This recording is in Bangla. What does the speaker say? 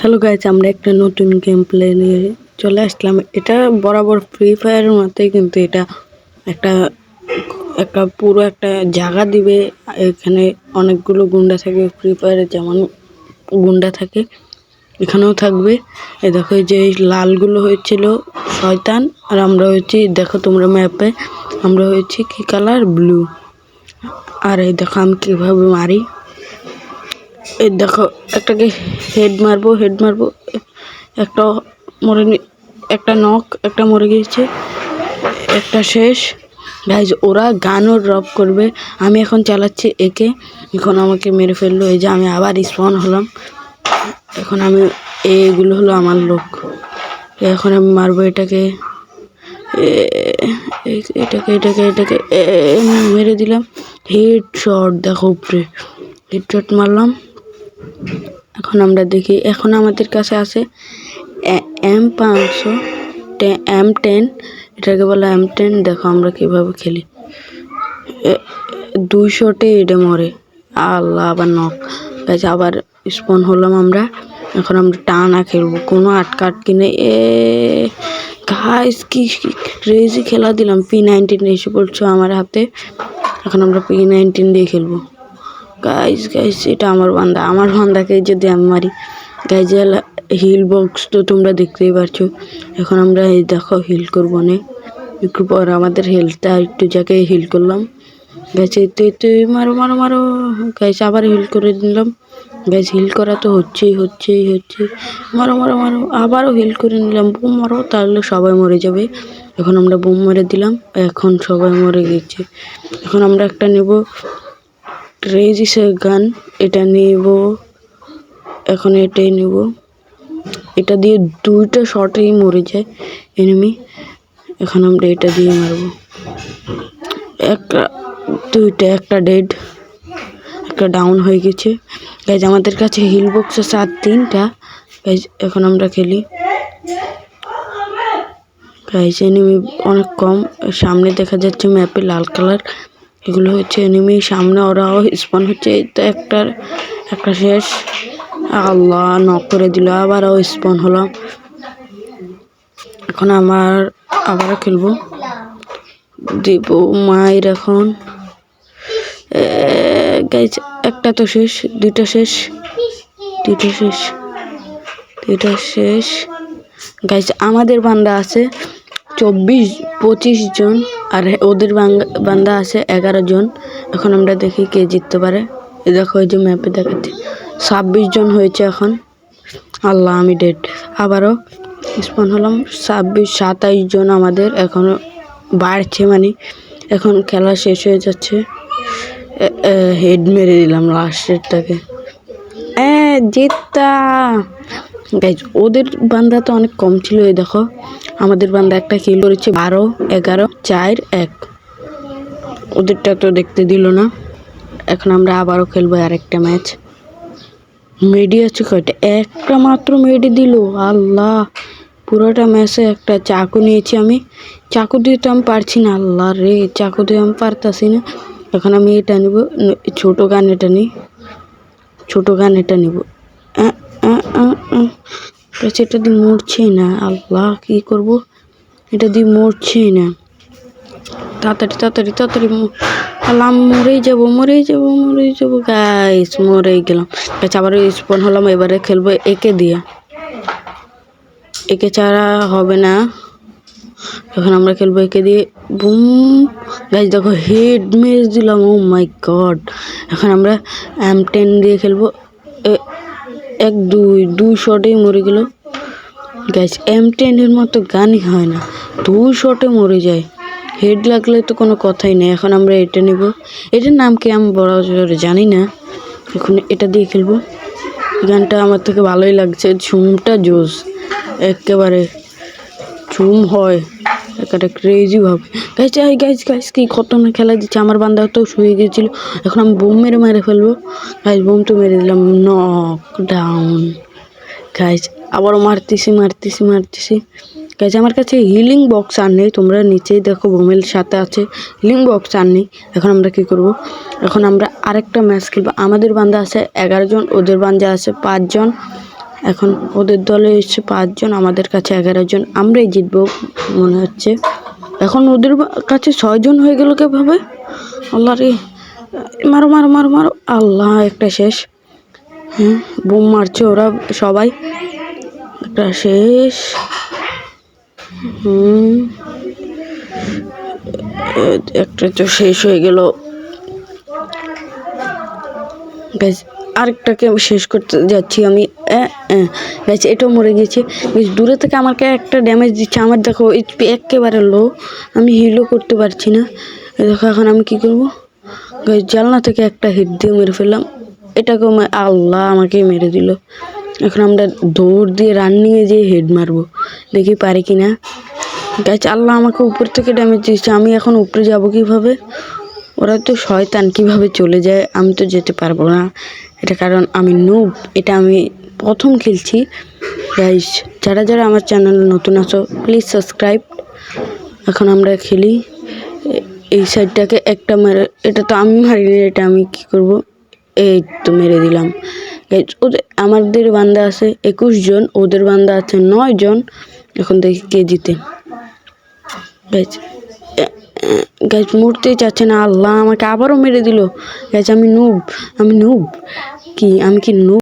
হ্যালো গাইজ আমরা একটা নতুন গেম প্লে নিয়ে চলে আসলাম। এটা বরাবর ফ্রি ফায়ারের মতোই, কিন্তু এটা একটা একটা পুরো একটা জায়গা দিবে। এখানে অনেকগুলো গুন্ডা থাকে ফ্রি ফায়ারে যেমন গুন্ডা থাকে, এখানেও থাকবে। এ দেখো যে লালগুলো হয়েছিল শয়তান, আর আমরা হয়েছি, দেখো তোমরা ম্যাপে আমরা হয়েছি কি কালার ব্লু আর এই দেখো আমি কীভাবে মারি। এই দেখো, একটাকে হেড মারবো হেড মারবো। একটা মরে একটা নক একটা মরে গিয়েছে। একটা শেষ। গাইজ ওরা গানও ড্রপ করবে। আমি এখন চালাচ্ছি একে। এখন আমাকে মেরে ফেলল। এই যে আমি আবার স্পন হলাম। এখন আমি এগুলো হলো আমার লোক। এখন আমি মারবো এটাকে। এটাকে এটাকে এটাকে। মেরে দিলাম। হেড শট দেখো উপরে। হেড শট মারলাম। এখন আমরা দেখি, এখন আমাদের কাছে আছে এম পাঁচশো এম টেন, এটাকে বলে এম টেন, দেখো আমরা কীভাবে খেলি। এ- দুই শটে এটা মরে। আল্লাহ, আবার নক আবার স্পন হলাম আমরা। এখন আমরা টানা খেলব। কোনো আটকা আটকি নেই। এ গাইস কি ক্রেজি খেলা দিলাম। পি নাইনটিন এসে পড়ছো আমার হাতে। এখন আমরা পি নাইনটিন দিয়ে খেলব। গাইস গাইস এটা আমার বান্দা। আমার বান্দাকে যদি আমি মারি গাইজ হিল বক্স তো তোমরা দেখতেই পারছ। এখন আমরা এই দেখো হিল করব না। একটু পর আমাদের হেলথটা একটু জায়গায় হিল করলাম। গাইছে তো তো মারো মারো মারো। গাইস আবার হিল করে নিলাম। গাইস হিল করা তো হচ্ছেই হচ্ছেই হচ্ছে মারো মারো মারো। আবারও হিল করে নিলাম। বুম মারো, তাহলে সবাই মরে যাবে। এখন আমরা বুম মেরে দিলাম। এখন সবাই মরে গেছে। এখন আমরা একটা নেব। ট্রেজিসের গান, এটা নেব, এখন এটাই নেব। এটা দিয়ে দুইটা শটেই মরে যায় এনিমি এখন আমরা এটা দিয়ে মারবো। একটা, দুইটা, একটা ডেড একটা ডাউন হয়ে গেছে। গাইজ আমাদের কাছে হিল বক্স আছে আর তিনটা। গাইজ এখন আমরা খেলি। গাইজ এনিমি অনেক কম। সামনে দেখা যাচ্ছে ম্যাপে লাল কালার এগুলো হচ্ছে এনিমি সামনে ওরাও স্পন হচ্ছে তো একটার, একটা শেষ। আল্লাহ নক করে দিল আবারও স্পন হলো। এখন আমার, আবারও খেলব। দিব মায়ের এখন। একটা তো শেষ, দুইটা শেষ। দুইটা শেষ। দুইটা শেষ। গাইজ আমাদের বান্দা আছে চব্বিশ, পঁচিশ জন। আর ওদের বান্দা আছে এগারো জন। এখন আমরা দেখি কে জিততে পারে। এই দেখো ওই যে ম্যাপে দেখাচ্ছে। ছাব্বিশ জন হয়েছে এখন। আল্লাহ, আমি ডেড আবারও স্পন হলাম। ছাব্বিশ, সাতাইশ জন আমাদের এখনও বাড়ছে মানে এখন খেলা শেষ হয়ে যাচ্ছে। হেড মেরে দিলাম লাস্টেরটাকে হ্যাঁ জিতা গাইজ ওদের বান্দা তো অনেক কম ছিল এই দেখো। আমাদের বান্দা একটা কিল করেছে বারো এগারো চার এক। ওদেরটা তো দেখতে দিল না। এখন আমরা আবারও খেলব আরেকটা ম্যাচ মেডি আছে কয়টা? একটা মাত্র মেডি দিল আল্লাহ। পুরোটা ম্যাচে একটা চাকু নিয়েছি আমি। চাকু দিয়ে তো আমি পারছি না আল্লাহ রে চাকু দিয়ে আমি পারতাছি না। এখন আমি এটা নিব ছোটো গান এটা নিই। ছোটো গান এটা নিব। আহ, গাছ এটা দিয়ে মরছেই না। আল্লাহ, কি করব? এটা দিয়ে মরছেই না। তাড়াতাড়ি তাড়াতাড়ি তাড়াতাড়ি ম- আল্লাহ মরেই যাব মরেই যাব মরেই যাব। গাইস মরেই গেলাম। গাছ আবার স্পন হলাম, এবারে খেলব একে দিয়ে। একে ছাড়া হবে না। এখন আমরা খেলব একে দিয়ে। বুম। গাইজ দেখো হেড মেরে দিলাম। ও মাই গড এখন আমরা এম টেন দিয়ে খেলব। এক, দুই দুই শটেই মরে গেল। গাইজ এম টেনের মতো গানই হয় না। দুই শটে মরে যায়। হেড লাগলে তো কোনো কথাই নেই। এখন আমরা এটা নিব। এটার নাম কি আমি বড় জানি না। এখন এটা দিয়ে খেলব। গানটা আমার থেকে ভালোই লাগছে। ঝুমটা জোস একেবারে ঝুম হয়। একটা ক্রেজি ভাবে। গাইজ আই গাইজ গাইজ কি না খেলা দিচ্ছে। আমার বান্দা তো শুয়ে গিয়েছিল। এখন আমি বোম মেরে মেরে ফেলব। গাইজ বোম তো মেরে দিলাম। নক ডাউন গাইজ আবারও মারতেছি মারতেছি মারতেছি। গাইজ আমার কাছে হিলিং বক্স আর নেই। তোমরা নিচেই দেখো, বোমের সাথে আছে। হিলিং বক্স আর নেই। এখন আমরা কি করব? এখন আমরা আরেকটা ম্যাচ খেলব। আমাদের বান্দা আছে এগারো জন, ওদের বান্দা আছে পাঁচজন এখন ওদের দলে এসছে পাঁচজন আমাদের কাছে এগারো জন। আমরাই জিতবো, মনে হচ্ছে। এখন ওদের কাছে ছয়জন হয়ে গেল কীভাবে? আল্লাহ রে। মারো মারো মারো মারো। আল্লাহ, একটা শেষ। হ্যাঁ বোম মারছে ওরা সবাই। একটা শেষ। হুম। একটা তো শেষ হয়ে গেল। আরেকটাকে শেষ করতে যাচ্ছি, আমি গাইজ এটাও মরে গেছে। দূরে থেকে আমাকে একটা ড্যামেজ দিচ্ছে, আমার দেখো এইচপি একেবারে লো আমি হিলও করতে পারছি না। দেখো, এখন আমি কি করব? গাইজ জানলা থেকে একটা হিট দিয়ে মেরে ফেললাম। এটাকে আল্লাহ আমাকে মেরে দিল। এখন আমরা দৌড় দিয়ে রানিংয়ে যেয়ে হেড মারবো, দেখি পারি কি না গাছ আল্লাহ আমাকে উপর থেকে ড্যামেজ দিচ্ছে আমি এখন উপরে যাব কীভাবে? ওরা তো শয়তান, কীভাবে চলে যায়? আমি তো যেতে পারব না। এটা কারণ আমি নুব এটা আমি প্রথম খেলছি। গাইস যারা যারা আমার চ্যানেলে নতুন আছো প্লিজ সাবস্ক্রাইব এখন আমরা খেলি। এই সাইডটাকে একটা মেরে, এটা তো আমি মারিনি, এটা আমি কি করব? এই তো মেরে দিলাম। ওদের, আমাদের বান্দা আছে একুশ জন, ওদের বান্দা আছে নয় জন। এখন দেখি কে জিতে। গাইজ গাইজ মরতেই চাচ্ছে না, আল্লাহ আমাকে আবারও মেরে দিল। গাছ আমি নুব আমি নুব কি, আমি কি নুব